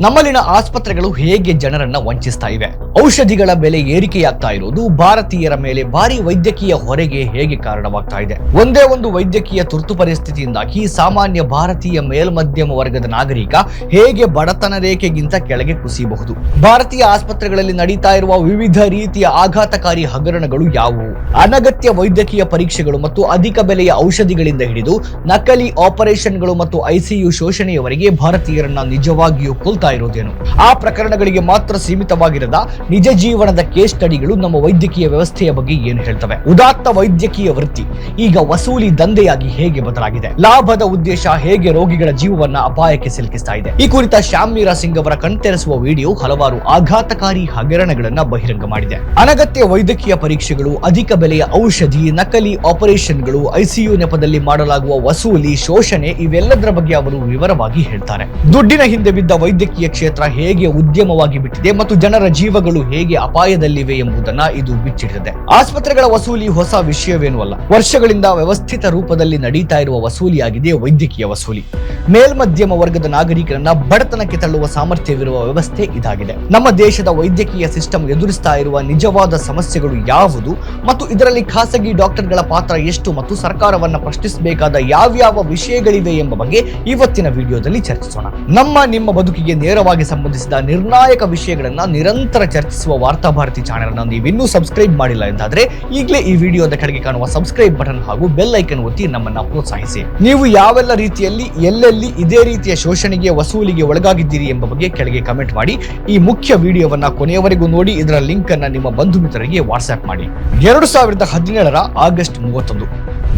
ನಮ್ಮಲ್ಲಿನ ಆಸ್ಪತ್ರೆಗಳು ಹೇಗೆ ಜನರನ್ನ ವಂಚಿಸ್ತಾ ಇವೆ? ಔಷಧಿಗಳ ಬೆಲೆ ಏರಿಕೆಯಾಗ್ತಾ ಇರುವುದು ಭಾರತೀಯರ ಮೇಲೆ ಭಾರಿ ವೈದ್ಯಕೀಯ ಹೊರೆಗೆ ಹೇಗೆ ಕಾರಣವಾಗ್ತಾ ಇದೆ? ಒಂದೇ ಒಂದು ವೈದ್ಯಕೀಯ ತುರ್ತು ಪರಿಸ್ಥಿತಿಯಿಂದಾಗಿ ಸಾಮಾನ್ಯ ಭಾರತೀಯ ಮೇಲ್ಮಧ್ಯಮ ವರ್ಗದ ನಾಗರಿಕ ಹೇಗೆ ಬಡತನ ರೇಖೆಗಿಂತ ಕೆಳಗೆ ಕುಸಿಯಬಹುದು? ಭಾರತೀಯ ಆಸ್ಪತ್ರೆಗಳಲ್ಲಿ ನಡೀತಾ ಇರುವ ವಿವಿಧ ರೀತಿಯ ಆಘಾತಕಾರಿ ಹಗರಣಗಳು ಯಾವುವು? ಅನಗತ್ಯ ವೈದ್ಯಕೀಯ ಪರೀಕ್ಷೆಗಳು ಮತ್ತು ಅಧಿಕ ಬೆಲೆಯ ಔಷಧಿಗಳಿಂದ ಹಿಡಿದು ನಕಲಿ ಆಪರೇಷನ್ಗಳು ಮತ್ತು ಐಸಿಯು ಶೋಷಣೆಯವರೆಗೆ ಭಾರತೀಯರನ್ನ ನಿಜವಾಗಿಯೂ ಕೊಲ್ತಾ ಇರೋದೇನು ಆ ಪ್ರಕರಣಗಳಿಗೆ ಮಾತ್ರ ಸೀಮಿತವಾಗಿರದ ನಿಜ ಜೀವನದ ಕೇಸ್ ಸ್ಟಡಿಗಳು ನಮ್ಮ ವೈದ್ಯಕೀಯ ವ್ಯವಸ್ಥೆಯ ಬಗ್ಗೆ ಏನು ಹೇಳ್ತವೆ? ಉದಾತ್ತ ವೈದ್ಯಕೀಯ ವೃತ್ತಿ ಈಗ ವಸೂಲಿ ದಂಧೆಯಾಗಿ ಹೇಗೆ ಬದಲಾಗಿದೆ? ಲಾಭದ ಉದ್ದೇಶ ಹೇಗೆ ರೋಗಿಗಳ ಜೀವವನ್ನ ಅಪಾಯಕ್ಕೆ ಸಿಲುಕಿಸ್ತಾ ಇದೆ? ಈ ಕುರಿತ ಶ್ಯಾಮ್ ಮೀರಾ ಸಿಂಗ್ ಅವರ ಕಣ್ತೆರೆಸುವ ವಿಡಿಯೋ ಹಲವಾರು ಆಘಾತಕಾರಿ ಹಗರಣಗಳನ್ನ ಬಹಿರಂಗ ಮಾಡಿದೆ. ಅನಗತ್ಯ ವೈದ್ಯಕೀಯ ಪರೀಕ್ಷೆಗಳು, ಅಧಿಕ ಬೆಲೆಯ ಔಷಧಿ, ನಕಲಿ ಆಪರೇಷನ್ಗಳು, ಐಸಿಯು ನೆಪದಲ್ಲಿ ಮಾಡಲಾಗುವ ವಸೂಲಿ, ಶೋಷಣೆ ಇವೆಲ್ಲದರ ಬಗ್ಗೆ ಅವರು ವಿವರವಾಗಿ ಹೇಳ್ತಾರೆ. ದುಡ್ಡಿನ ಹಿಂದೆ ಬಿದ್ದ ವೈದ್ಯಕೀಯ ಕ್ಷೇತ್ರ ಹೇಗೆ ಉದ್ಯಮವಾಗಿ ಬಿಟ್ಟಿದೆ ಮತ್ತು ಜನರ ಜೀವಗಳು ಹೇಗೆ ಅಪಾಯದಲ್ಲಿವೆ ಎಂಬುದನ್ನ ಇದು ಬಿಚ್ಚಿಡುತ್ತದೆ ಆಸ್ಪತ್ರೆಗಳ ವಸೂಲಿ ಹೊಸ ವಿಷಯವೇನೂ ಅಲ್ಲ. ವರ್ಷಗಳಿಂದ ವ್ಯವಸ್ಥಿತ ರೂಪದಲ್ಲಿ ನಡೀತಾ ಇರುವ ವಸೂಲಿಯಾಗಿದೆ ವೈದ್ಯಕೀಯ ವಸೂಲಿ. ಮೇಲ್ಮಧ್ಯಮ ವರ್ಗದ ನಾಗರಿಕರನ್ನ ಬಡತನಕ್ಕೆ ತಳ್ಳುವ ಸಾಮರ್ಥ್ಯವಿರುವ ವ್ಯವಸ್ಥೆ ಇದಾಗಿದೆ. ನಮ್ಮ ದೇಶದ ವೈದ್ಯಕೀಯ ಸಿಸ್ಟಮ್ ಎದುರಿಸ್ತಾ ಇರುವ ನಿಜವಾದ ಸಮಸ್ಯೆಗಳು ಯಾವುದು ಮತ್ತು ಇದರಲ್ಲಿ ಖಾಸಗಿ ಡಾಕ್ಟರ್ಗಳ ಪಾತ್ರ ಎಷ್ಟು ಮತ್ತು ಸರ್ಕಾರವನ್ನ ಪ್ರಶ್ನಿಸಬೇಕಾದ ಯಾವ್ಯಾವ ವಿಷಯಗಳಿವೆ ಎಂಬ ಬಗ್ಗೆ ಇವತ್ತಿನ ವಿಡಿಯೋದಲ್ಲಿ ಚರ್ಚಿಸೋಣ. ನಮ್ಮ ನಿಮ್ಮ ಬದುಕಿಗೆ ನೇರವಾಗಿ ಸಂಬಂಧಿಸಿದ ನಿರ್ಣಾಯಕ ವಿಷಯಗಳನ್ನ ನಿರಂತರ ಚರ್ಚಿಸುವ ವಾರ್ತಾಭಾರತಿ ಚಾನೆಲ್ ಅನ್ನು ಇನ್ನೂ ಸಬ್ಸ್ಕ್ರೈಬ್ ಮಾಡಿಲ್ಲ ಎಂದಾದ್ರೆ ಈಗಲೇ ಈ ವಿಡಿಯೋದ ಕಡೆಗೆ ಕಾಣುವ ಸಬ್ಸ್ಕ್ರೈಬ್ ಬಟನ್ ಹಾಗೂ ಬೆಲ್ ಐಕನ್ ಒತ್ತಿ ನಮ್ಮನ್ನ ಪ್ರೋತ್ಸಾಹಿಸಿ. ನೀವು ಯಾವೆಲ್ಲ ರೀತಿಯಲ್ಲಿ, ಎಲ್ಲೆಲ್ಲಿ ಇದೇ ರೀತಿಯ ಶೋಷಣೆಗೆ, ವಸೂಲಿಗೆ ಒಳಗಾಗಿದ್ದೀರಿ ಎಂಬ ಬಗ್ಗೆ ಕೆಳಗೆ ಕಮೆಂಟ್ ಮಾಡಿ. ಈ ಮುಖ್ಯ ವಿಡಿಯೋವನ್ನ ಕೊನೆಯವರೆಗೂ ನೋಡಿ, ಇದರ ಲಿಂಕ್ ಅನ್ನ ನಿಮ್ಮ ಬಂಧು ಮಿತ್ರರಿಗೆ ವಾಟ್ಸ್ಆಪ್ ಮಾಡಿ. ಎರಡು ಸಾವಿರದ ಹದಿನೇಳರ ಆಗಸ್ಟ್ ಮೂವತ್ತೊಂದು.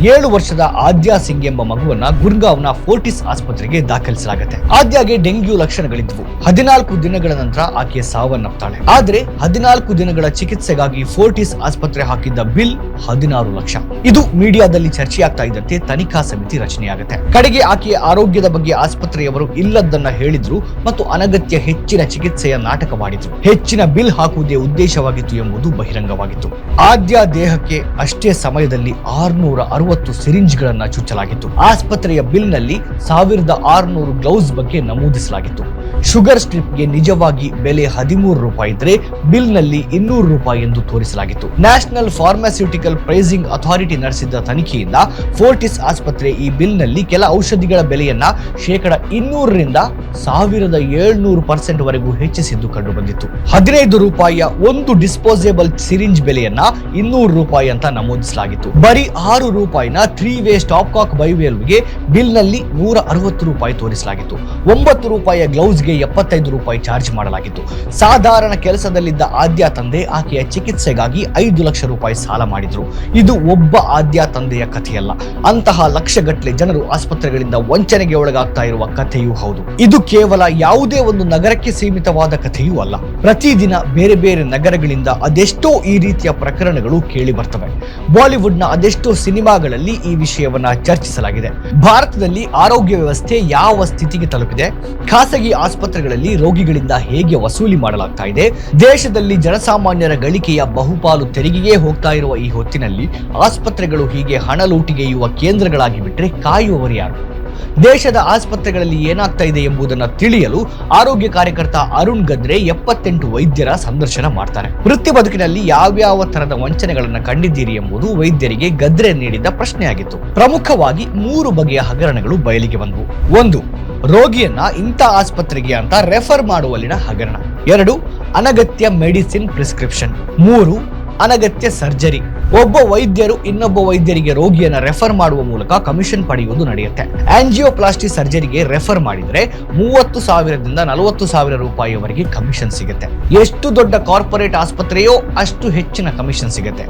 ಏಳು ವರ್ಷದ ಆದ್ಯಾ ಸಿಂಗ್ ಎಂಬ ಮಗುವನ್ನ ಗುರ್ಗಾವ್ನ ಫೋರ್ಟಿಸ್ ಆಸ್ಪತ್ರೆಗೆ ದಾಖಲಿಸಲಾಗುತ್ತೆ. ಆದ್ಯಾಗೆ ಡೆಂಗ್ಯೂ ಲಕ್ಷಣಗಳಿದ್ವು. ಹದಿನಾಲ್ಕು ದಿನಗಳ ನಂತರ ಆಕೆ ಸಾವನ್ನಪ್ತಾಳೆ. ಆದ್ರೆ ಹದಿನಾಲ್ಕು ದಿನಗಳ ಚಿಕಿತ್ಸೆಗಾಗಿ ಫೋರ್ಟಿಸ್ ಆಸ್ಪತ್ರೆ ಹಾಕಿದ್ದ ಬಿಲ್ ಹದಿನಾರು ಲಕ್ಷ. ಇದು ಮೀಡಿಯಾದಲ್ಲಿ ಚರ್ಚೆಯಾಗ್ತಾ ಇದ್ದಂತೆ ತನಿಖಾ ಸಮಿತಿ ರಚನೆಯಾಗುತ್ತೆ. ಕಡೆಗೆ ಆಕೆಯ ಆರೋಗ್ಯದ ಬಗ್ಗೆ ಆಸ್ಪತ್ರೆಯವರು ಇಲ್ಲದನ್ನ ಹೇಳಿದ್ರು ಮತ್ತು ಅನಗತ್ಯ ಹೆಚ್ಚಿನ ಚಿಕಿತ್ಸೆಯ ನಾಟಕ ಮಾಡಿದ್ರು. ಹೆಚ್ಚಿನ ಬಿಲ್ ಹಾಕುವುದೇ ಉದ್ದೇಶವಾಗಿತ್ತು ಎಂಬುದು ಬಹಿರಂಗವಾಗಿತ್ತು. ಆದ್ಯ ದೇಹಕ್ಕೆ ಅಷ್ಟೇ ಸಮಯದಲ್ಲಿ ಆರ್ನೂರ ಅರವತ್ತು ಸಿರಿಂಜ್ಗಳನ್ನ ಚುಚ್ಚಲಾಗಿತ್ತು. ಆಸ್ಪತ್ರೆಯ ಬಿಲ್ನಲ್ಲಿ ಸಾವಿರದ ಆರುನೂರು ಗ್ಲೌಸ್ ಬಗ್ಗೆ ನಮೂದಿಸಲಾಗಿತ್ತು. ಶುಗರ್ ಸ್ಟ್ರಿಪ್ಗೆ ನಿಜವಾಗಿ ಬೆಲೆ ಹದಿಮೂರು ರೂಪಾಯಿ ಇದ್ರೆ ಬಿಲ್ನಲ್ಲಿ ಇನ್ನೂರು ರೂಪಾಯಿ ಎಂದು ತೋರಿಸಲಾಗಿತ್ತು. ನ್ಯಾಷನಲ್ ಫಾರ್ಮಾಸ್ಯೂಟಿಕಲ್ ಪ್ರೈಸಿಂಗ್ ಅಥಾರಿಟಿ ನಡೆಸಿದ್ದ ತನಿಖೆಯಿಂದ ಫೋರ್ಟಿಸ್ ಆಸ್ಪತ್ರೆ ಈ ಬಿಲ್ನಲ್ಲಿ ಕೆಲ ಔಷಧಿಗಳ ಬೆಲೆಯನ್ನ ಶೇಕಡ ಇನ್ನೂರರಿಂದ ಸಾವಿರದ ಏಳ್ನೂರು ಪರ್ಸೆಂಟ್ ವರೆಗೂ ಹೆಚ್ಚಿಸಿದ್ದು ಕಂಡುಬಂದಿತ್ತು. ಹದಿನೈದು ರೂಪಾಯಿಯ ಒಂದು ಡಿಸ್ಪೋಸೇಬಲ್ ಸಿರಿಂಜ್ ಬೆಲೆಯನ್ನ ಇನ್ನೂರು ರೂಪಾಯಿ ಅಂತ ನಮೂದಿಸಲಾಗಿತ್ತು. ಬರೀ ಆರು ರೂಪಾಯಿನ ತ್ರೀ ವೇ ಸ್ಟಾಪ್ಕಾಕ್ ಬೈವೇಲ್ಗೆ ಬಿಲ್ನಲ್ಲಿ ನೂರ ಅರವತ್ತು ರೂಪಾಯಿ ತೋರಿಸಲಾಗಿತ್ತು. ಒಂಬತ್ತು ರೂಪಾಯಿಯ ಗ್ಲೌಸ್ಗೆ ಎಪ್ಪತ್ತೈದು ರೂಪಾಯಿ ಚಾರ್ಜ್ ಮಾಡಲಾಗಿತ್ತು. ಸಾಧಾರಣ ಕೆಲಸದಲ್ಲಿದ್ದ ಆದ್ಯ ತಂದೆ ಆಕೆಯ ಚಿಕಿತ್ಸೆಗಾಗಿ ಐದು ಲಕ್ಷ ರೂಪಾಯಿ ಸಾಲ ಮಾಡಿದ್ರು. ಇದು ಒಬ್ಬ ಆದ್ಯ ತಂದೆಯ ಕಥೆಯಲ್ಲ. ಅಂತಹ ಲಕ್ಷಗಟ್ಟಲೆ ಜನರು ಆಸ್ಪತ್ರೆಗಳಿಂದ ವಂಚನೆಗೆ ಒಳಗಾಗ್ತಾ ಇರುವ ಕಥೆಯೂ ಹೌದು. ಇದು ಕೇವಲ ಯಾವುದೇ ಒಂದು ನಗರಕ್ಕೆ ಸೀಮಿತವಾದ ಕಥೆಯೂ ಅಲ್ಲ. ಪ್ರತಿದಿನ ಬೇರೆ ಬೇರೆ ನಗರಗಳಿಂದ ಅದೆಷ್ಟೋ ಈ ರೀತಿಯ ಪ್ರಕರಣಗಳು ಕೇಳಿ ಬರ್ತವೆ. ಬಾಲಿವುಡ್ನ ಅದೆಷ್ಟೋ ಸಿನಿಮಾಗಳಲ್ಲಿ ಈ ವಿಷಯವನ್ನ ಚರ್ಚಿಸಲಾಗಿದೆ. ಭಾರತದಲ್ಲಿ ಆರೋಗ್ಯ ವ್ಯವಸ್ಥೆ ಯಾವ ಸ್ಥಿತಿಗೆ ತಲುಪಿದೆ? ಖಾಸಗಿ ಆಸ್ಪತ್ರೆಗಳಲ್ಲಿ ರೋಗಿಗಳಿಂದ ಹೇಗೆ ವಸೂಲಿ ಮಾಡಲಾಗ್ತಾ ಇದೆ? ದೇಶದಲ್ಲಿ ಜನಸಾಮಾನ್ಯರ ಗಳಿಕೆಯ ಬಹುಪಾಲು ತೆರಿಗೆಗೆ ಹೋಗ್ತಾ ಇರುವ ಈ ಹೊತ್ತಿನಲ್ಲಿ ಆಸ್ಪತ್ರೆಗಳು ಹೀಗೆ ಹಣ ಲೂಟಿಗೆಯುವ ಕೇಂದ್ರಗಳಾಗಿ ಬಿಟ್ಟರೆ ಕಾಯುವವರು ಯಾರು? ದೇಶದ ಆಸ್ಪತ್ರೆಗಳಲ್ಲಿ ಏನಾಗ್ತಾ ಇದೆ ಎಂಬುದನ್ನು ತಿಳಿಯಲು ಆರೋಗ್ಯ ಕಾರ್ಯಕರ್ತ ಅರುಣ್ ಗದ್ರೆ ಎಪ್ಪತ್ತೆಂಟು ವೈದ್ಯರ ಸಂದರ್ಶನ ಮಾಡ್ತಾರೆ. ವೃತ್ತಿ ಬದುಕಿನಲ್ಲಿ ಯಾವ್ಯಾವ ತರದ ವಂಚನೆಗಳನ್ನು ಕಂಡಿದ್ದೀರಿ ಎಂಬುದು ವೈದ್ಯರಿಗೆ ಗದ್ರೆ ನೀಡಿದ ಪ್ರಶ್ನೆಯಾಗಿತ್ತು. ಪ್ರಮುಖವಾಗಿ ಮೂರು ಬಗೆಯ ಹಗರಣಗಳು ಬಯಲಿಗೆ ಬಂದವು. ಒಂದು, ರೋಗಿಯನ್ನ ಇಂಥ ಆಸ್ಪತ್ರೆಗೆ ಅಂತ ರೆಫರ್ ಮಾಡುವಲ್ಲಿನ ಹಗರಣ. ಎರಡು, ಅನಗತ್ಯ ಮೆಡಿಸಿನ್ ಪ್ರಿಸ್ಕ್ರಿಪ್ಷನ್. ಮೂರು ಅನಗತ್ಯ ಸರ್ಜರಿ. ಒಬ್ಬ ವೈದ್ಯರು ಇನ್ನೊಬ್ಬ ವೈದ್ಯರಿಗೆ ರೋಗಿಯನ್ನ ರೆಫರ್ ಮಾಡುವ ಮೂಲಕ ಕಮಿಷನ್ ಪಡೆಯುವುದು ನಡೆಯುತ್ತೆ. ಆಂಜಿಯೋಪ್ಲಾಸ್ಟಿ ಸರ್ಜರಿಗೆ ರೆಫರ್ ಮಾಡಿದ್ರೆ ಮೂವತ್ತು ಸಾವಿರದಿಂದ ನಲವತ್ತು ಸಾವಿರ ರೂಪಾಯಿವರೆಗೆ ಕಮಿಷನ್ ಸಿಗುತ್ತೆ. ಎಷ್ಟು ದೊಡ್ಡ ಕಾರ್ಪೊರೇಟ್ ಆಸ್ಪತ್ರೆಯೋ ಅಷ್ಟು ಹೆಚ್ಚಿನ ಕಮಿಷನ್ ಸಿಗುತ್ತೆ.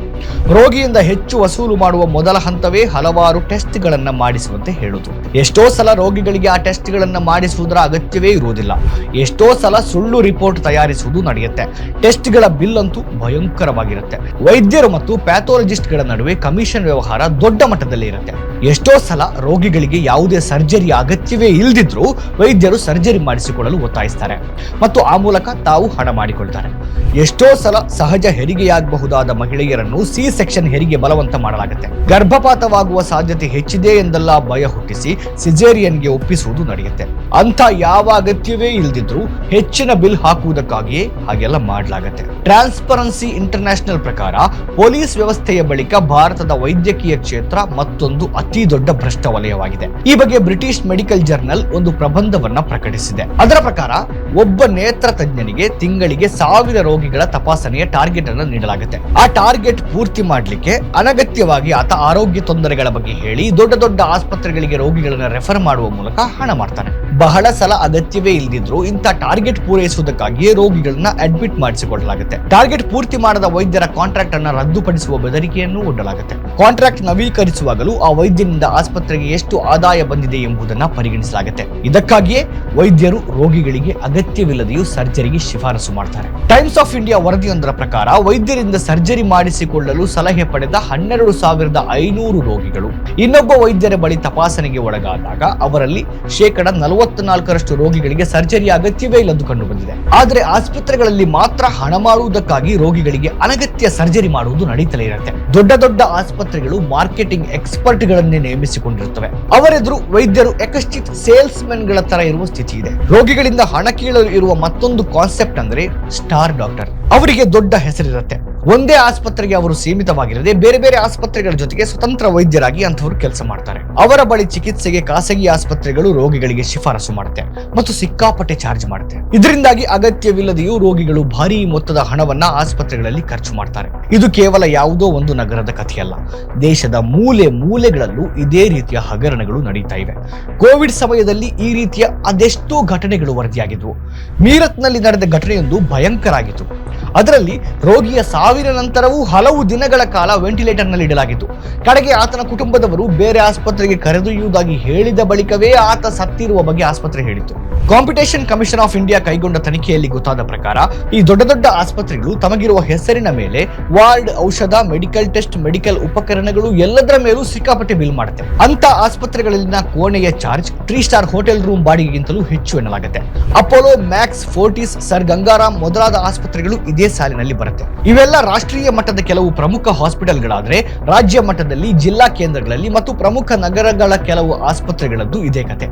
ರೋಗಿಯಿಂದ ಹೆಚ್ಚು ವಸೂಲು ಮಾಡುವ ಮೊದಲ ಹಂತವೇ ಹಲವಾರು ಟೆಸ್ಟ್ಗಳನ್ನು ಮಾಡಿಸುವಂತೆ ಹೇಳುದು. ಎಷ್ಟೋ ಸಲ ರೋಗಿಗಳಿಗೆ ಆ ಟೆಸ್ಟ್ಗಳನ್ನು ಮಾಡಿಸುವುದರ ಅಗತ್ಯವೇ ಇರುವುದಿಲ್ಲ. ಎಷ್ಟೋ ಸಲ ಸುಳ್ಳು ರಿಪೋರ್ಟ್ ತಯಾರಿಸುವುದು ನಡೆಯುತ್ತೆ. ಟೆಸ್ಟ್ಗಳ ಬಿಲ್ ಅಂತೂ ಭಯಂಕರವಾಗಿರುತ್ತೆ. ವೈದ್ಯರು ಮತ್ತು ಪ್ಯಾಥೋಲಜಿಸ್ಟ್ಗಳ ನಡುವೆ ಕಮಿಷನ್ ವ್ಯವಹಾರ ದೊಡ್ಡ ಮಟ್ಟದಲ್ಲಿ ಇರುತ್ತೆ. ಎಷ್ಟೋ ಸಲ ರೋಗಿಗಳಿಗೆ ಯಾವುದೇ ಸರ್ಜರಿ ಅಗತ್ಯವೇ ಇಲ್ಲದಿದ್ರೂ ವೈದ್ಯರು ಸರ್ಜರಿ ಮಾಡಿಸಿಕೊಳ್ಳಲು ಒತ್ತಾಯಿಸ್ತಾರೆ. ಮತ್ತು ಆ ಮೂಲಕ ತಾವು ಹಣ ಮಾಡಿಕೊಳ್ತಾರೆ. ಎಷ್ಟೋ ಸಲ ಸಹಜ ಹೆರಿಗೆಯಾಗಬಹುದಾದ ಮಹಿಳೆಯರನ್ನು ಸಿ ಸೆಕ್ಷನ್ ಹೆರಿಗೆ ಬಲವಂತ ಮಾಡಲಾಗುತ್ತೆ. ಗರ್ಭಪಾತವಾಗುವ ಸಾಧ್ಯತೆ ಹೆಚ್ಚಿದೆ ಎಂದೆಲ್ಲ ಭಯ ಹುಟ್ಟಿಸಿ ಸಿಜೇರಿಯನ್ಗೆ ಒಪ್ಪಿಸುವುದು ನಡೆಯುತ್ತೆ. ಅಂತ ಯಾವ ಅಗತ್ಯವೇ ಇಲ್ದಿದ್ರೂ ಹೆಚ್ಚಿನ ಬಿಲ್ ಹಾಕುವುದಕ್ಕಾಗಿಯೇ ಹಾಗೆಲ್ಲ ಮಾಡಲಾಗುತ್ತೆ. ಟ್ರಾನ್ಸ್ಪರೆನ್ಸಿ ಇಂಟರ್ನ್ಯಾಷನಲ್ ಪ್ರಕಾರ ಪೊಲೀಸ್ ವ್ಯವಸ್ಥೆಯ ಬಳಿಕ ಭಾರತದ ವೈದ್ಯಕೀಯ ಕ್ಷೇತ್ರ ಮತ್ತೊಂದು ಅತಿ ದೊಡ್ಡ ಭ್ರಷ್ಟ ವಲಯವಾಗಿದೆ ಈ ಬಗ್ಗೆ ಬ್ರಿಟಿಷ್ ಮೆಡಿಕಲ್ ಜರ್ನಲ್ ಒಂದು ಪ್ರಬಂಧವನ್ನ ಪ್ರಕಟಿಸಿದೆ. ಅದರ ಪ್ರಕಾರ ಒಬ್ಬ ನೇತ್ರ ತಜ್ಞನಿಗೆ ತಿಂಗಳಿಗೆ ಸಾವಿರ ರೋಗಿಗಳ ತಪಾಸಣೆಯ ಟಾರ್ಗೆಟ್ ಅನ್ನು ನೀಡಲಾಗುತ್ತೆ. ಆ ಟಾರ್ಗೆಟ್ ಪೂರ್ತಿ ಮಾಡಲಿಕ್ಕೆ ಅನಗತ್ಯವಾಗಿ ಆತ ಆರೋಗ್ಯ ತೊಂದರೆಗಳ ಬಗ್ಗೆ ಹೇಳಿ ದೊಡ್ಡ ದೊಡ್ಡ ಆಸ್ಪತ್ರೆಗಳಿಗೆ ರೋಗಿಗಳನ್ನ ರೆಫರ್ ಮಾಡುವ ಮೂಲಕ ಹಣ ಮಾಡ್ತಾನೆ. ಬಹಳ ಸಲ ಅಗತ್ಯವೇ ಇಲ್ದಿದ್ರು ಇಂಥ ಟಾರ್ಗೆಟ್ ಪೂರೈಸುವುದಕ್ಕಾಗಿಯೇ ರೋಗಿಗಳನ್ನ ಅಡ್ಮಿಟ್ ಮಾಡಿಸಿಕೊಳ್ಳಲಾಗುತ್ತೆ ಟಾರ್ಗೆಟ್ ಪೂರ್ತಿ ಮಾಡದ ವೈದ್ಯರ ಕಾಂಟ್ರಾಕ್ಟ್ ಅನ್ನು ರದ್ದುಪಡಿಸುವ ಬೆದರಿಕೆಯನ್ನು ಒಡ್ಡಲಾಗುತ್ತೆ. ಕಾಂಟ್ರಾಕ್ಟ್ ನವೀಕರಿಸುವಾಗಲೂ ಆ ವೈದ್ಯನಿಂದ ಆಸ್ಪತ್ರೆಗೆ ಎಷ್ಟು ಆದಾಯ ಬಂದಿದೆ ಎಂಬುದನ್ನ ಪರಿಗಣಿಸಲಾಗುತ್ತೆ. ಇದಕ್ಕಾಗಿಯೇ ವೈದ್ಯರು ರೋಗಿಗಳಿಗೆ ಅಗತ್ಯವಿಲ್ಲದೆಯೂ ಸರ್ಜರಿಗೆ ಶಿಫಾರಸು ಮಾಡ್ತಾರೆ. ಟೈಮ್ಸ್ ಆಫ್ ಇಂಡಿಯಾ ವರದಿಯೊಂದರ ಪ್ರಕಾರ ವೈದ್ಯರಿಂದ ಸರ್ಜರಿ ಮಾಡಿಸಿಕೊಳ್ಳಲು ಸಲಹೆ ಪಡೆದ ಹನ್ನೆರಡು ಸಾವಿರದ ಐನೂರು ರೋಗಿಗಳು. ಇನ್ನೊಬ್ಬ ವೈದ್ಯರ ಬಳಿ ತಪಾಸಣೆಗೆ ಒಳಗಾದಾಗ ಅವರಲ್ಲಿ ಶೇಕಡ ನಲವತ್ನಾಲ್ಕರಷ್ಟು ರೋಗಿಗಳಿಗೆ ಸರ್ಜರಿ ಅಗತ್ಯವೇ ಇಲ್ಲದ್ದು ಕಂಡು ಬಂದಿದೆ ಆದರೆ ಆಸ್ಪತ್ರೆಗಳಲ್ಲಿ ಮಾತ್ರ ಹಣ ಮಾಡುವುದಕ್ಕಾಗಿ ರೋಗಿಗಳಿಗೆ ಅನಗತ್ಯ ಸರ್ಜರಿ ಮಾಡುವುದು ನಡೀತಲೇ ಇರುತ್ತೆ. ದೊಡ್ಡ ದೊಡ್ಡ ಆಸ್ಪತ್ರೆಗಳು ಮಾರ್ಕೆಟಿಂಗ್ ಎಕ್ಸ್ಪರ್ಟ್ ಗಳನ್ನೇ ನೇಮಿಸಿಕೊಂಡಿರುತ್ತವೆ. ಅವರೆದುರು ವೈದ್ಯರು ಯಕಶ್ಚಿತ್ ಸೇಲ್ಸ್ ಮೆನ್ಗಳ ತರ ಇರುವ ಸ್ಥಿತಿ ಇದೆ. ರೋಗಿಗಳಿಂದ ಹಣ ಕೀಳಲು ಇರುವ ಮತ್ತೊಂದು ಕಾನ್ಸೆಪ್ಟ್ ಅಂದ್ರೆ ಸ್ಟಾರ್ ಡಾಕ್ಟರ್. ಅವರಿಗೆ ದೊಡ್ಡ ಹೆಸರಿರುತ್ತೆ. ಒಂದೇ ಆಸ್ಪತ್ರೆಗೆ ಅವರು ಸೀಮಿತವಾಗಿರದೆ ಬೇರೆ ಬೇರೆ ಆಸ್ಪತ್ರೆಗಳ ಜೊತೆಗೆ ಸ್ವತಂತ್ರ ವೈದ್ಯರಾಗಿ ಅಂತವರು ಕೆಲಸ ಮಾಡ್ತಾರೆ. ಅವರ ಬಳಿ ಚಿಕಿತ್ಸೆಗೆ ಖಾಸಗಿ ಆಸ್ಪತ್ರೆಗಳು ರೋಗಿಗಳಿಗೆ ಶಿಫಾರಸು ಮಾಡುತ್ತೆ ಮತ್ತು ಸಿಕ್ಕಾಪಟ್ಟೆ ಚಾರ್ಜ್ ಮಾಡುತ್ತೆ. ಇದರಿಂದಾಗಿ ಅಗತ್ಯವಿಲ್ಲದೆಯೂ ರೋಗಿಗಳು ಭಾರಿ ಮೊತ್ತದ ಹಣವನ್ನ ಆಸ್ಪತ್ರೆಗಳಲ್ಲಿ ಖರ್ಚು ಮಾಡ್ತಾರೆ. ಇದು ಕೇವಲ ಯಾವುದೋ ಒಂದು ನಗರದ ಕಥೆಯಲ್ಲ. ದೇಶದ ಮೂಲೆ ಮೂಲೆಗಳಲ್ಲೂ ಇದೇ ರೀತಿಯ ಹಗರಣಗಳು ನಡೀತಾ ಇವೆ. ಕೋವಿಡ್ ಸಮಯದಲ್ಲಿ ಈ ರೀತಿಯ ಅದೆಷ್ಟೋ ಘಟನೆಗಳು ವರದಿಯಾಗಿದ್ವು. ಮೀರತ್ನಲ್ಲಿ ನಡೆದ ಘಟನೆಯೊಂದು ಭಯಂಕರ ಆಗಿತ್ತು. ಅದರಲ್ಲಿ ರೋಗಿಯ ಸಾವಿನ ನಂತರವೂ ಹಲವು ದಿನಗಳ ಕಾಲ ವೆಂಟಿಲೇಟರ್ನಲ್ಲಿ ಇಡಲಾಗಿತ್ತು. ಕಡೆಗೆ ಆತನ ಕುಟುಂಬದವರು ಬೇರೆ ಆಸ್ಪತ್ರೆಗೆ ಕರೆದೊಯ್ಯುವುದಾಗಿ ಹೇಳಿದ ಬಳಿಕವೇ ಆತ ಸತ್ತಿರುವ ಬಗ್ಗೆ ಆಸ್ಪತ್ರೆ ಹೇಳಿತ್ತು. ಕಾಂಪಿಟೇಷನ್ ಕಮಿಷನ್ ಆಫ್ ಇಂಡಿಯಾ ಕೈಗೊಂಡ ತನಿಖೆಯಲ್ಲಿ ಗೊತ್ತಾದ ಪ್ರಕಾರ, ಈ ದೊಡ್ಡ ದೊಡ್ಡ ಆಸ್ಪತ್ರೆಗಳು ತಮಗಿರುವ ಹೆಸರಿನ ಮೇಲೆ ವಾರ್ಡ್, ಔಷಧ, ಮೆಡಿಕಲ್ ಟೆಸ್ಟ್, ಮೆಡಿಕಲ್ ಉಪಕರಣಗಳು ಎಲ್ಲದರ ಮೇಲೂ ಸಿಕ್ಕಾಪಟ್ಟೆ ಬಿಲ್ ಮಾಡುತ್ತೆ. ಅಂತ ಆಸ್ಪತ್ರೆಗಳಲ್ಲಿನ ಕೋಣೆಯ charge three star hotel room ಬಾಡಿಗೆಗಿಂತಲೂ ಹೆಚ್ಚು ಎನ್ನಲಾಗುತ್ತೆ. Apollo Max Fortis, Sir Gangaram ಮೊದಲಾದ ಆಸ್ಪತ್ರೆಗಳು ಇದೇ ಸಾಲಿನಲ್ಲಿ ಬರುತ್ತೆ. ಇವೆಲ್ಲ ರಾಷ್ಟ್ರೀಯ ಮಟ್ಟದ ಕೆಲವು ಪ್ರಮುಖ ಹಾಸ್ಪಿಟಲ್ಗಳಾದ್ರೆ ರಾಜ್ಯ ಮಟ್ಟದಲ್ಲಿ, ಜಿಲ್ಲಾ ಕೇಂದ್ರಗಳಲ್ಲಿ ಮತ್ತು ಪ್ರಮುಖ ನಗರಗಳ ಕೆಲವು ಆಸ್ಪತ್ರೆಗಳದ್ದು ಇದೇ ಕತೆ.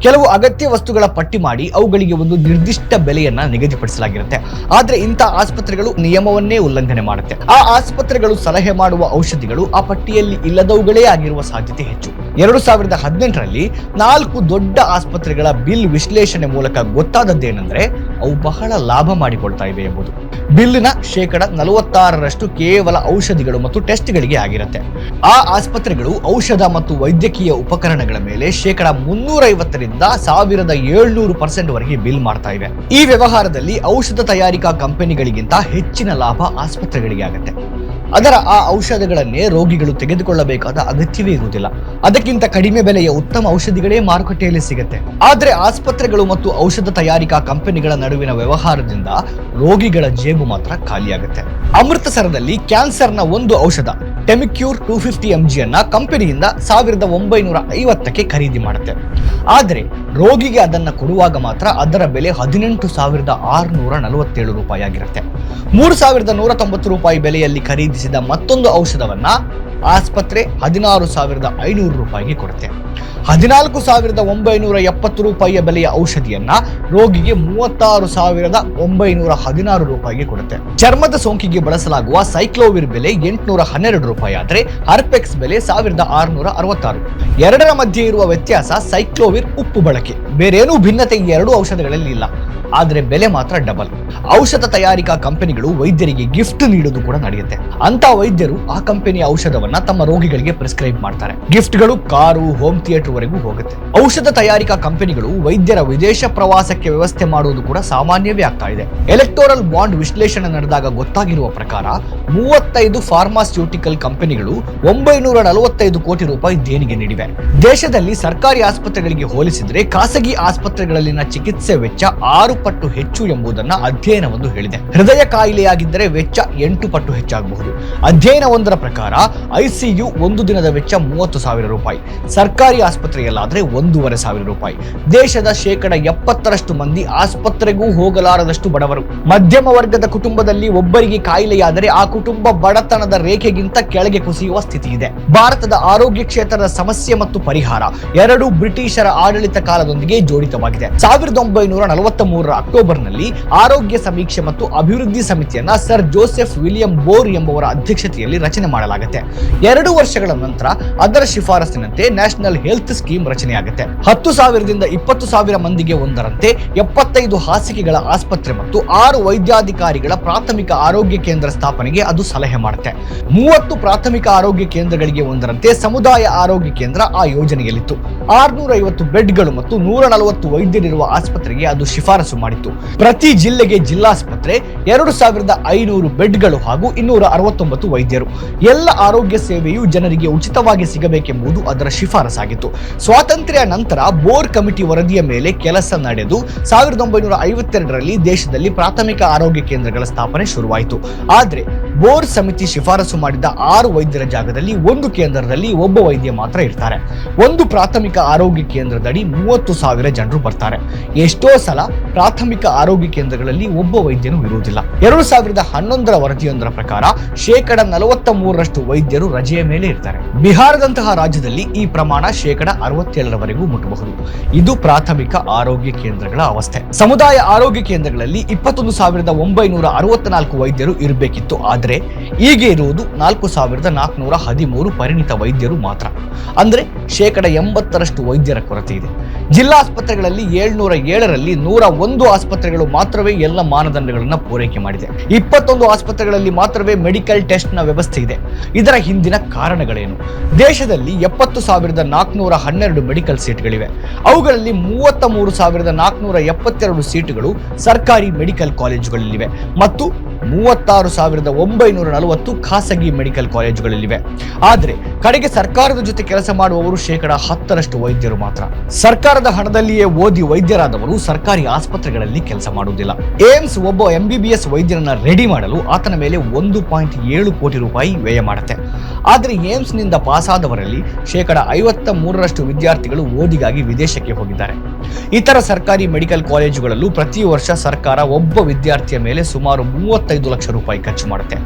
ಕೆಲವು ಅಗತ್ಯ ವಸ್ತುಗಳ ಪಟ್ಟಿ ಮಾಡಿ ಅವುಗಳಿಗೆ ಒಂದು ನಿರ್ದಿಷ್ಟ ಬೆಲೆಯನ್ನ ನಿಗದಿಪಡಿಸಲಾಗಿರುತ್ತೆ. ಆದ್ರೆ ಇಂಥ ಆಸ್ಪತ್ರೆಗಳು ನಿಯಮವನ್ನೇ ಉಲ್ಲಂಘನೆ ಮಾಡುತ್ತೆ. ಆ ಆಸ್ಪತ್ರೆಗಳು ಸಲಹೆ ಮಾಡುವ ಔಷಧಿಗಳು ಆ ಪಟ್ಟಿಯಲ್ಲಿ ಇಲ್ಲದವುಗಳೇ ಆಗಿರುವ ಸಾಧ್ಯತೆ ಹೆಚ್ಚು. ಎರಡು ಸಾವಿರದ ಹದಿನೆಂಟರಲ್ಲಿ ನಾಲ್ಕು ದೊಡ್ಡ ಆಸ್ಪತ್ರೆಗಳ ಬಿಲ್ ವಿಶ್ಲೇಷಣೆ ಮೂಲಕ ಗೊತ್ತಾದದ್ದೇನೆಂದ್ರೆ ಅವು ಬಹಳ ಲಾಭ ಮಾಡಿಕೊಳ್ತಾ ಇವೆ ಎಂಬುದು. ಬಿಲ್ಲಿನ ಶೇಕಡ ನಲವತ್ತಾರರಷ್ಟು ಕೇವಲ ಔಷಧಿಗಳು ಮತ್ತು ಟೆಸ್ಟ್ಗಳಿಗೆ ಆಗಿರುತ್ತೆ. ಆ ಆಸ್ಪತ್ರೆಗಳು ಔಷಧ ಮತ್ತು ವೈದ್ಯಕೀಯ ಉಪಕರಣಗಳ ಮೇಲೆ ಶೇಕಡ ಮುನ್ನೂರೈವತ್ತರಿಂದ ಸಾವಿರದ ಏಳ್ನೂರು ಪರ್ಸೆಂಟ್ ವರೆಗೆ ಬಿಲ್ ಮಾಡ್ತಾ ಇವೆ. ಈ ವ್ಯವಹಾರದಲ್ಲಿ ಔಷಧ ತಯಾರಿಕಾ ಕಂಪನಿಗಳಿಗಿಂತ ಹೆಚ್ಚಿನ ಲಾಭ ಆಸ್ಪತ್ರೆಗಳಿಗೆ ಆಗುತ್ತೆ. ಅದರ ಆ ಔಷಧಗಳನ್ನೇ ರೋಗಿಗಳು ತೆಗೆದುಕೊಳ್ಳಬೇಕಾದ ಅಗತ್ಯವೇ ಇರುವುದಿಲ್ಲ. ಅದಕ್ಕಿಂತ ಕಡಿಮೆ ಬೆಲೆಯ ಉತ್ತಮ ಔಷಧಿಗಳೇ ಮಾರುಕಟ್ಟೆಯಲ್ಲಿ ಸಿಗುತ್ತೆ. ಆದರೆ ಆಸ್ಪತ್ರೆಗಳು ಮತ್ತು ಔಷಧ ತಯಾರಿಕಾ ಕಂಪನಿಗಳ ನಡುವಿನ ವ್ಯವಹಾರದಿಂದ ರೋಗಿಗಳ ಜೇಬು ಮಾತ್ರ ಖಾಲಿಯಾಗುತ್ತೆ. ಅಮೃತಸರದಲ್ಲಿ ಕ್ಯಾನ್ಸರ್ನ ಒಂದು ಔಷಧ, ಟೆಮಿಕ್ಯೂರ್ ಟೂ ಫಿಫ್ಟಿ ಎಂ ಜಿಯನ್ನ ಕಂಪನಿಯಿಂದ ಸಾವಿರದ ಒಂಬೈನೂರ ಐವತ್ತಕ್ಕೆ ಖರೀದಿ ಮಾಡುತ್ತೆ. ಆದರೆ ರೋಗಿಗೆ ಅದನ್ನು ಕೊಡುವಾಗ ಮಾತ್ರ ಅದರ ಬೆಲೆ ಹದಿನೆಂಟು ಸಾವಿರದ ಆರುನೂರ ನಲವತ್ತೇಳು ರೂಪಾಯಿ ಆಗಿರುತ್ತೆ. ಮೂರು ಸಾವಿರದ ನೂರ ತೊಂಬತ್ತು ರೂಪಾಯಿ ಬೆಲೆಯಲ್ಲಿ ಖರೀದಿಸಿದ ಮತ್ತೊಂದು ಔಷಧವನ್ನ ಆಸ್ಪತ್ರೆ ಹದಿನಾರು ಸಾವಿರದ ಐನೂರು ರೂಪಾಯಿಗೆ ಕೊಡುತ್ತೆ. ಹದಿನಾಲ್ಕು ಸಾವಿರದ ಒಂಬೈನೂರ ಎಪ್ಪತ್ತು ರೂಪಾಯಿಯ ಬೆಲೆಯ ಔಷಧಿಯನ್ನ ರೋಗಿಗೆ ಮೂವತ್ತಾರು ಸಾವಿರದ ಒಂಬೈನೂರ ಹದಿನಾರು ರೂಪಾಯಿಗೆ ಕೊಡುತ್ತೆ. ಚರ್ಮದ ಸೋಂಕಿಗೆ ಬಳಸಲಾಗುವ ಸೈಕ್ಲೋವಿರ್ ಬೆಲೆ ಎಂಟುನೂರ ಹನ್ನೆರಡು ರೂಪಾಯಿ ಆದರೆ ಹರ್ಪೆಕ್ಸ್ ಬೆಲೆ ಸಾವಿರದ ಆರುನೂರ ಅರವತ್ತಾರು ಎರಡರ ಮಧ್ಯೆ ಇರುವ ವ್ಯತ್ಯಾಸ ಸೈಕ್ಲೋವಿರ್ ಉಪ್ಪು ಬಳಕೆ. ಬೇರೇನೂ ಭಿನ್ನತೆ ಎರಡು ಔಷಧಗಳಲ್ಲಿ ಇಲ್ಲ. ಆದರೆ ಬೆಲೆ ಮಾತ್ರ ಡಬಲ್. ಔಷಧ ತಯಾರಿಕಾ ಕಂಪನಿಗಳು ವೈದ್ಯರಿಗೆ ಗಿಫ್ಟ್ ನೀಡುವುದು ಕೂಡ ನಡೆಯುತ್ತೆ. ಅಂತ ವೈದ್ಯರು ಆ ಕಂಪನಿಯ ಔಷಧವನ್ನ ಔಷಧವನ್ನ ತಮ್ಮ ರೋಗಿಗಳಿಗೆ ಪ್ರಿಸ್ಕ್ರೈಬ್ ಮಾಡ್ತಾರೆ. ಗಿಫ್ಟ್ಗಳು ಕಾರು ಹೋಮ್ ಥಿಯೇಟರ್ ವರೆಗೂ ಹೋಗುತ್ತೆ. ಔಷಧ ತಯಾರಿಕಾ ಕಂಪನಿಗಳು ವೈದ್ಯರ ವಿದೇಶ ಪ್ರವಾಸಕ್ಕೆ ವ್ಯವಸ್ಥೆ ಮಾಡುವುದು ಕೂಡ ಸಾಮಾನ್ಯವೇ ಆಗ್ತಾ ಇದೆ. ಎಲೆಕ್ಟೋರಲ್ ಬಾಂಡ್ ವಿಶ್ಲೇಷಣೆ ನಡೆದಾಗ ಗೊತ್ತಾಗಿರುವ ಪ್ರಕಾರ, ಮೂವತ್ತೈದು ಫಾರ್ಮಾಸ್ಯೂಟಿಕಲ್ ಕಂಪನಿಗಳು ಒಂಬೈನೂರ ನಲವತ್ತೈದು ಕೋಟಿ ರೂಪಾಯಿ ದೇಣಿಗೆ ನೀಡಿವೆ. ದೇಶದಲ್ಲಿ ಸರ್ಕಾರಿ ಆಸ್ಪತ್ರೆಗಳಿಗೆ ಹೋಲಿಸಿದರೆ ಖಾಸಗಿ ಆಸ್ಪತ್ರೆಗಳಲ್ಲಿನ ಚಿಕಿತ್ಸೆ ವೆಚ್ಚ ಆರು ಪಟ್ಟು ಹೆಚ್ಚು ಎಂಬುದನ್ನ ಅಧ್ಯಯನವೊಂದು ಹೇಳಿದೆ. ಹೃದಯ ಕಾಯಿಲೆಯಾಗಿದ್ದರೆ ವೆಚ್ಚ ಎಂಟು ಪಟ್ಟು ಹೆಚ್ಚಾಗಬಹುದು. ಅಧ್ಯಯನವೊಂದರ ಪ್ರಕಾರ ಐಸಿಯು ಒಂದು ದಿನದ ವೆಚ್ಚ ಮೂವತ್ತು ಸಾವಿರ ರೂಪಾಯಿ. ಸರ್ಕಾರಿ ಆಸ್ಪತ್ರೆಯಲ್ಲಾದರೆ ಒಂದೂವರೆ ಸಾವಿರ ರೂಪಾಯಿ. ದೇಶದ ಶೇಕಡ ಎಪ್ಪತ್ತರಷ್ಟು ಮಂದಿ ಆಸ್ಪತ್ರೆಗೂ ಹೋಗಲಾರದಷ್ಟು ಬಡವರು. ಮಧ್ಯಮ ವರ್ಗದ ಕುಟುಂಬದಲ್ಲಿ ಒಬ್ಬರಿಗೆ ಕಾಯಿಲೆಯಾದರೆ ಆ ಕುಟುಂಬ ಬಡತನದ ರೇಖೆಗಿಂತ ಕೆಳಗೆ ಕುಸಿಯುವ ಸ್ಥಿತಿ ಇದೆ ಭಾರತದ ಆರೋಗ್ಯ ಕ್ಷೇತ್ರದ ಸಮಸ್ಯೆ ಮತ್ತು ಪರಿಹಾರ ಎರಡು ಬ್ರಿಟಿಷರ ಆಡಳಿತ ಕಾಲದೊಂದಿಗೆ ಜೋಡಿತವಾಗಿದೆ. ಸಾವಿರದ ಒಂಬೈನೂರ ನಲವತ್ತ ಮೂರರ ಅಕ್ಟೋಬರ್ನಲ್ಲಿ ಆರೋಗ್ಯ ಸಮೀಕ್ಷೆ ಮತ್ತು ಅಭಿವೃದ್ಧಿ ಸಮಿತಿಯನ್ನ ಸರ್ ಜೋಸೆಫ್ ವಿಲಿಯಂ ಬೋರ್ ಎಂಬುವರ ಅಧ್ಯಕ್ಷತೆಯಲ್ಲಿ ರಚನೆ ಮಾಡಲಾಗುತ್ತೆ. ಎರಡು ವರ್ಷಗಳ ನಂತರ ಅದರ ಶಿಫಾರಸಿನಂತೆ ನ್ಯಾಷನಲ್ ಹೆಲ್ತ್ ಸ್ಕೀಮ್ ರಚನೆಯಾಗುತ್ತೆ. ಹತ್ತು ಸಾವಿರದಿಂದ ಇಪ್ಪತ್ತು ಸಾವಿರ ಮಂದಿಗೆ ಒಂದರಂತೆ ಎಪ್ಪತ್ತೈದು ಹಾಸಿಗೆಗಳ ಆಸ್ಪತ್ರೆ ಮತ್ತು ಆರು ವೈದ್ಯಾಧಿಕಾರಿಗಳ ಪ್ರಾಥಮಿಕ ಆರೋಗ್ಯ ಕೇಂದ್ರ ಸ್ಥಾಪನೆಗೆ ಅದು ಸಲಹೆ ಮಾಡುತ್ತೆ. ಮೂವತ್ತು ಪ್ರಾಥಮಿಕ ಆರೋಗ್ಯ ಕೇಂದ್ರಗಳಿಗೆ ಒಂದರಂತೆ ಸಮುದಾಯ ಆರೋಗ್ಯ ಕೇಂದ್ರ ಆ ಯೋಜನೆಯಲ್ಲಿತ್ತು. ಆರ್ನೂರ ಐವತ್ತು ಬೆಡ್ಗಳು ಮತ್ತು ನೂರ ನಲವತ್ತು ವೈದ್ಯರಿರುವ ಆಸ್ಪತ್ರೆಗೆ ಅದು ಶಿಫಾರಸು ಮಾಡಿತ್ತು. ಪ್ರತಿ ಜಿಲ್ಲೆಗೆ ಜಿಲ್ಲಾಸ್ಪತ್ರೆ ಎರಡು ಸಾವಿರದ ಐನೂರು ಬೆಡ್ಗಳು ಹಾಗೂ ಇನ್ನೂರ ಅರವತ್ತೊಂಬತ್ತು ವೈದ್ಯರು. ಎಲ್ಲ ಆರೋಗ್ಯ ಸೇವೆಯು ಜನರಿಗೆ ಉಚಿತವಾಗಿ ಸಿಗಬೇಕೆಂಬುದು ಅದರ ಶಿಫಾರಸಾಗಿತ್ತು. ಸ್ವಾತಂತ್ರ್ಯ ನಂತರ ಬೋರ್ ಕಮಿಟಿ ವರದಿಯ ಮೇಲೆ ಕೆಲಸ ನಡೆದು ಸಾವಿರದ ಒಂಬೈನೂರ ಐವತ್ತೆರಡರಲ್ಲಿ ದೇಶದಲ್ಲಿ ಪ್ರಾಥಮಿಕ ಆರೋಗ್ಯ ಕೇಂದ್ರಗಳ ಸ್ಥಾಪನೆ ಶುರುವಾಯಿತು. ಆದರೆ ಬೋರ್ ಸಮಿತಿ ಶಿಫಾರಸು ಮಾಡಿದ ಆರು ವೈದ್ಯರ ಜಾಗದಲ್ಲಿ ಒಂದು ಕೇಂದ್ರದಲ್ಲಿ ಒಬ್ಬ ವೈದ್ಯ ಮಾತ್ರ ಇರ್ತಾರೆ. ಒಂದು ಪ್ರಾಥಮಿಕ ಆರೋಗ್ಯ ಕೇಂದ್ರದಡಿ ಮೂವತ್ತು ಸಾವಿರ ಜನರು ಬರ್ತಾರೆ. ಎಷ್ಟೋ ಸಲ ಪ್ರಾಥಮಿಕ ಆರೋಗ್ಯ ಕೇಂದ್ರಗಳಲ್ಲಿ ಒಬ್ಬ ವೈದ್ಯನೂ ಇರುವುದಿಲ್ಲ. ಎರಡು ಸಾವಿರದ ಹನ್ನೊಂದರ ವರದಿಯೊಂದರ ಪ್ರಕಾರ ಶೇಕಡ ನಲವತ್ತ ಮೂರರಷ್ಟು ವೈದ್ಯರು ರಜೆಯ ಮೇಲೆ ಇರ್ತಾರೆ. ಬಿಹಾರದಂತಹ ರಾಜ್ಯದಲ್ಲಿ ಈ ಪ್ರಮಾಣ ಶೇಕಡ ಅರವತ್ತೇಳರವರೆಗೂ ಮುಟ್ಟಬಹುದು. ಇದು ಪ್ರಾಥಮಿಕ ಆರೋಗ್ಯ ಕೇಂದ್ರಗಳ ಅವಸ್ಥೆ. ಸಮುದಾಯ ಆರೋಗ್ಯ ಕೇಂದ್ರಗಳಲ್ಲಿ ಇಪ್ಪತ್ತೊಂದು ಸಾವಿರದ ಒಂಬೈನೂರ ಅರವತ್ನಾಲ್ಕು ವೈದ್ಯರು ಇರಬೇಕಿತ್ತು. ಆದರೆ ಈಗ ಇರುವುದು ನಾಲ್ಕು ಸಾವಿರದ ನಾಲ್ಕುನೂರ ಹದಿಮೂರು ಪರಿಣಿತ ವೈದ್ಯರು ಮಾತ್ರ. ಅಂದ್ರೆ ಶೇಕಡ ಎಂಬತ್ತರಷ್ಟು ವೈದ್ಯರ ಕೊರತೆ ಇದೆ. ಜಿಲ್ಲಾ ಆಸ್ಪತ್ರೆಗಳಲ್ಲಿ ಏಳ್ನೂರ ಏಳರಲ್ಲಿ ನೂರ ಒಂದು ಆಸ್ಪತ್ರೆಗಳು ಮಾತ್ರವೇ ಎಲ್ಲ ಮಾನದಂಡಗಳನ್ನು ಪೂರೈಕೆ ಮಾಡಿದೆ. ಇಪ್ಪತ್ತೊಂದು ಆಸ್ಪತ್ರೆಗಳಲ್ಲಿ ಮಾತ್ರವೇ ಮೆಡಿಕಲ್ ಟೆಸ್ಟ್ನ ವ್ಯವಸ್ಥೆ ಇದೆ. ಇದರ ಹಿಂದಿನ ಕಾರಣಗಳೇನು? ದೇಶದಲ್ಲಿ ಎಪ್ಪತ್ತು ಸಾವಿರದ ನಾಲ್ಕುನೂರ ಹನ್ನೆರಡು ಮೆಡಿಕಲ್ ಸೀಟ್ಗಳಿವೆ. ಅವುಗಳಲ್ಲಿ ಮೂವತ್ತ ಮೂರು ಸಾವಿರದ ನಾಲ್ಕುನೂರ ಎಪ್ಪತ್ತೆರಡು ಸೀಟುಗಳು ಸರ್ಕಾರಿ ಮೆಡಿಕಲ್ ಕಾಲೇಜುಗಳಲ್ಲಿವೆ. ಮತ್ತು ಮೂವತ್ತಾರು ಸಾವಿರದ ಒಂಬೈನೂರ ನಲವತ್ತು ಖಾಸಗಿ ಮೆಡಿಕಲ್ ಕಾಲೇಜುಗಳಲ್ಲಿವೆ. ಆದರೆ, ಕಡೆಗೆ ಸರ್ಕಾರದ ಜೊತೆ ಕೆಲಸ ಮಾಡುವವರು ಶೇಕಡ ಹತ್ತರಷ್ಟು ವೈದ್ಯರು ಮಾತ್ರ. ಸರ್ಕಾರದ ಹಣದಲ್ಲಿಯೇ ಓದಿ ವೈದ್ಯರಾದವರು ಸರ್ಕಾರಿ ಆಸ್ಪತ್ರೆಗಳಲ್ಲಿ ಕೆಲಸ ಮಾಡುವುದಿಲ್ಲ. ಏಮ್ಸ್ ಒಬ್ಬ ಎಂಬಿಬಿಎಸ್ ವೈದ್ಯರನ್ನ ರೆಡಿ ಮಾಡಲು ಆತನ ಮೇಲೆ ಒಂದು ಪಾಯಿಂಟ್ ಏಳು ಕೋಟಿ ರೂಪಾಯಿ ವ್ಯಯ ಮಾಡುತ್ತೆ. ಆದರೆ ಏಮ್ಸ್ನಿಂದ ಪಾಸಾದವರಲ್ಲಿ ಶೇಕಡ ಐವತ್ತ ಮೂರರಷ್ಟು ವಿದ್ಯಾರ್ಥಿಗಳು ಓದಿಗಾಗಿ ವಿದೇಶಕ್ಕೆ ಹೋಗಿದ್ದಾರೆ. ಇತರ ಸರ್ಕಾರಿ ಮೆಡಿಕಲ್ ಕಾಲೇಜುಗಳಲ್ಲೂ ಪ್ರತಿ ವರ್ಷ ಸರ್ಕಾರ ಒಬ್ಬ ವಿದ್ಯಾರ್ಥಿಯ ಮೇಲೆ ಸುಮಾರು ಮೂವತ್ತೈದು ಲಕ್ಷ ರೂಪಾಯಿ ಖರ್ಚು ಮಾಡುತ್ತೆ.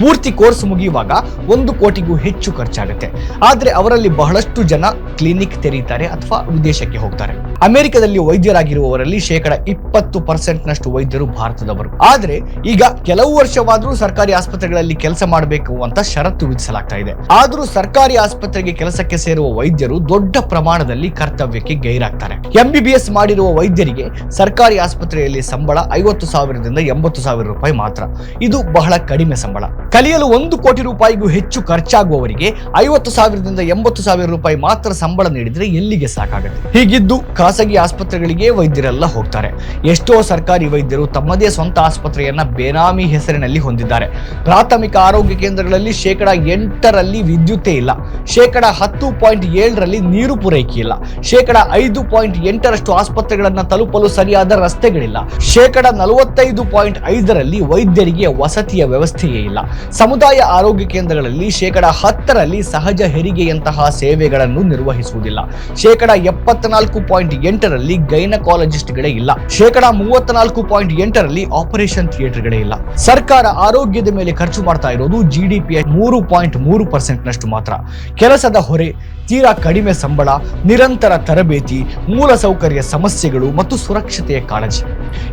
ಪೂರ್ತಿ ಕೋರ್ಸ್ ಮುಗಿಯುವಾಗ ಒಂದು ಕೋಟಿಗೂ ಹೆಚ್ಚು ಖರ್ಚಾಗುತ್ತೆ. ಆದರೆ ಅವರಲ್ಲಿ ಬಹಳಷ್ಟು ಜನ ಕ್ಲಿನಿಕ್ ತೆರೀತಾರೆ ಅಥವಾ ವಿದೇಶಕ್ಕೆ ಹೋಗ್ತಾರೆ. ಅಮೆರಿಕದಲ್ಲಿ ವೈದ್ಯರಾಗಿರುವವರಲ್ಲಿ ಶೇಕಡ ಇಪ್ಪತ್ತು ಪರ್ಸೆಂಟ್ ನಷ್ಟು ವೈದ್ಯರು ಭಾರತದವರು. ಆದ್ರೆ ಈಗ ಕೆಲವು ವರ್ಷವಾದರೂ ಸರ್ಕಾರಿ ಆಸ್ಪತ್ರೆಗಳಲ್ಲಿ ಕೆಲಸ ಮಾಡಬೇಕು ಅಂತ ಷರತ್ತು ವಿಧಿಸಲಾಗ್ತಾ ಇದೆ. ಆದ್ರೂ ಸರ್ಕಾರಿ ಆಸ್ಪತ್ರೆಗೆ ಕೆಲಸಕ್ಕೆ ಸೇರುವ ವೈದ್ಯರು ದೊಡ್ಡ ಪ್ರಮಾಣದಲ್ಲಿ ಕರ್ತವ್ಯಕ್ಕೆ ಗೈರಾಗ್ತಾರೆ. ಎಂಬಿಬಿಎಸ್ ಮಾಡಿರುವ ವೈದ್ಯರಿಗೆ ಸರ್ಕಾರಿ ಆಸ್ಪತ್ರೆಯಲ್ಲಿ ಸಂಬಳ ಐವತ್ತು ಸಾವಿರದಿಂದ ಎಂಬತ್ತು ಸಾವಿರ ರೂಪಾಯಿ ಮಾತ್ರ. ಇದು ಬಹಳ ಕಡಿಮೆ ಸಂಬಳ. ಕಲಿಯಲು ಒಂದು ಕೋಟಿ ರೂಪಾಯಿಗೂ ಹೆಚ್ಚು ಖರ್ಚಾಗುವವರಿಗೆ ಐವತ್ತು ಸಾವಿರದಿಂದ ಎಂಬತ್ತು ಸಾವಿರ ರೂಪಾಯಿ ಮಾತ್ರ ಸಂಬಳ ನೀಡಿದ್ರೆ ಎಲ್ಲಿಗೆ ಸಾಕಾಗುತ್ತೆ? ಹೀಗಿದ್ದು ಖಾಸಗಿ ಆಸ್ಪತ್ರೆಗಳಿಗೆ ವೈದ್ಯರೆಲ್ಲ ಹೋಗ್ತಾರೆ. ಎಷ್ಟೋ ಸರ್ಕಾರಿ ವೈದ್ಯರು ತಮ್ಮದೇ ಸ್ವಂತ ಆಸ್ಪತ್ರೆಯನ್ನ ಬೇನಾಮಿ ಹೆಸರಿನಲ್ಲಿ ಹೊಂದಿದ್ದಾರೆ. ಪ್ರಾಥಮಿಕ ಆರೋಗ್ಯ ಕೇಂದ್ರಗಳಲ್ಲಿ ಶೇಕಡ ಎಂಟರಲ್ಲಿ ವಿದ್ಯುತ್ತೇ ಇಲ್ಲ. ಶೇಕಡ ಹತ್ತು ಪಾಯಿಂಟ್ ಏಳರಲ್ಲಿ ನೀರು ಪೂರೈಕೆ ಇಲ್ಲ. ಶೇಕಡ ಐದು ಪಾಯಿಂಟ್ ಎಂಟರಷ್ಟು ಆಸ್ಪತ್ರೆಗಳನ್ನ ತಲುಪಲು ಸರಿಯಾದ ರಸ್ತೆಗಳಿಲ್ಲ. ಶೇಕಡ ನಲವತ್ತೈದು ಪಾಯಿಂಟ್ ಐದರಲ್ಲಿ ವೈದ್ಯರಿಗೆ ವಸತಿಯ ವ್ಯವಸ್ಥೆಯೇ ಇಲ್ಲ. ಸಮುದಾಯ ಆರೋಗ್ಯ ಕೇಂದ್ರಗಳಲ್ಲಿ ಶೇಕಡ ಹತ್ತರಲ್ಲಿ ಸಹಜ ಹೆರಿಗೆಯಂತಹ ಸೇವೆಗಳನ್ನು ನಿರ್ವಹಿಸುವುದಿಲ್ಲ. ಶೇಕಡ ಎಪ್ಪತ್ನಾಲ್ಕು ಪಾಯಿಂಟ್ ಎಂಟರಲ್ಲಿ ಗೈನಕಾಲಜಿಸ್ಟ್ಗಳೇ ಇಲ್ಲ. ಶೇಕಡ ಮೂವತ್ನಾಲ್ಕು ಪಾಯಿಂಟ್ ಎಂಟರಲ್ಲಿ ಆಪರೇಷನ್ ಥಿಯೇಟರ್ಗಳೇ ಇಲ್ಲ. ಸರ್ಕಾರ ಆರೋಗ್ಯದ ಮೇಲೆ ಖರ್ಚು ಮಾಡ್ತಾ ಇರೋದು ಜಿಡಿಪಿಯ ಮೂರು ಪಾಯಿಂಟ್ ಮೂರು ಪರ್ಸೆಂಟ್ ನಷ್ಟು ಮಾತ್ರ. ಕೆಲಸದ ಹೊರೆ, ತೀರಾ ಕಡಿಮೆ ಸಂಬಳ, ನಿರಂತರ ತರಬೇತಿ ಮೂಲಸೌಕರ್ಯ ಸಮಸ್ಯೆಗಳು ಮತ್ತು ಸುರಕ್ಷತೆಯ ಕಾಳಜಿ.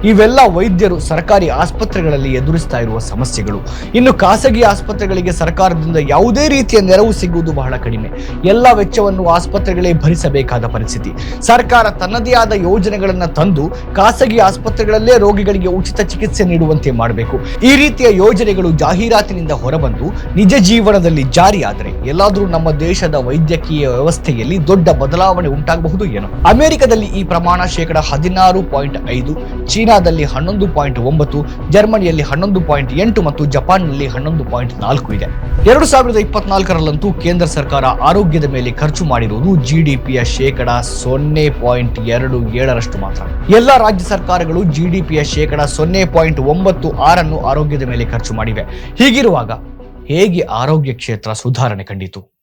ಇವೆಲ್ಲ ವೈದ್ಯರು ಸರ್ಕಾರಿ ಆಸ್ಪತ್ರೆಗಳಲ್ಲಿ ಎದುರಿಸ್ತಾ ಇರುವ ಸಮಸ್ಯೆಗಳು. ಇನ್ನು ಖಾಸಗಿ ಆಸ್ಪತ್ರೆಗಳಿಗೆ ಸರ್ಕಾರದಿಂದ ಯಾವುದೇ ರೀತಿಯ ನೆರವು ಸಿಗುವುದು ಬಹಳ ಕಡಿಮೆ. ಎಲ್ಲ ವೆಚ್ಚವನ್ನು ಆಸ್ಪತ್ರೆಗಳೇ ಭರಿಸಬೇಕಾದ ಪರಿಸ್ಥಿತಿ. ಸರ್ಕಾರ ತನ್ನದೇ ಆದ ಯೋಜನೆಗಳನ್ನು ತಂದು ಖಾಸಗಿ ಆಸ್ಪತ್ರೆಗಳಲ್ಲೇ ರೋಗಿಗಳಿಗೆ ಉಚಿತ ಚಿಕಿತ್ಸೆ ನೀಡುವಂತೆ ಮಾಡಬೇಕು. ಈ ರೀತಿಯ ಯೋಜನೆಗಳು ಜಾಹೀರಾತಿನಿಂದ ಹೊರಬಂದು ನಿಜ ಜೀವನದಲ್ಲಿ ಜಾರಿಯಾದರೆ ಎಲ್ಲಾದರೂ ನಮ್ಮ ದೇಶದ ವೈದ್ಯಕೀಯ ವ್ಯವಸ್ಥೆಯಲ್ಲಿ ದೊಡ್ಡ ಬದಲಾವಣೆ ಉಂಟಾಗಬಹುದು ಏನೋ. ಅಮೆರಿಕದಲ್ಲಿ ಈ ಪ್ರಮಾಣ ಶೇಕಡ ಹದಿನಾರು ಪಾಯಿಂಟ್ ಐದು, ಚೀನಾದಲ್ಲಿ ಹನ್ನೊಂದು ಪಾಯಿಂಟ್ ಒಂಬತ್ತು, ಜರ್ಮನಿಯಲ್ಲಿ ಹನ್ನೊಂದು ಪಾಯಿಂಟ್ ಎಂಟು ಮತ್ತು ಜಪಾನ್ನಲ್ಲಿ ಹನ್ನೊಂದು ಪಾಯಿಂಟ್ ನಾಲ್ಕು ಇದೆ. ಎರಡು ಸಾವಿರದ ಇಪ್ಪತ್ನಾಲ್ಕರಲ್ಲಂತೂ ಕೇಂದ್ರ ಸರ್ಕಾರ ಆರೋಗ್ಯದ ಮೇಲೆ ಖರ್ಚು ಮಾಡಿರುವುದು ಜಿಡಿಪಿಯ ಶೇಕಡ ಸೊನ್ನೆ ಪಾಯಿಂಟ್ ಎರಡು ಏಳರಷ್ಟು ಮಾತ್ರ. ಎಲ್ಲ ರಾಜ್ಯ ಸರ್ಕಾರಗಳು ಜಿಡಿಪಿಯ ಶೇಕಡ ಸೊನ್ನೆ ಪಾಯಿಂಟ್ ಒಂಬತ್ತು ಆರನ್ನು ಆರೋಗ್ಯದ ಮೇಲೆ ಖರ್ಚು ಮಾಡಿವೆ. ಹೀಗಿರುವಾಗ ಹೇಗೆ ಆರೋಗ್ಯ ಕ್ಷೇತ್ರ ಸುಧಾರಣೆ ಕಂಡಿತು?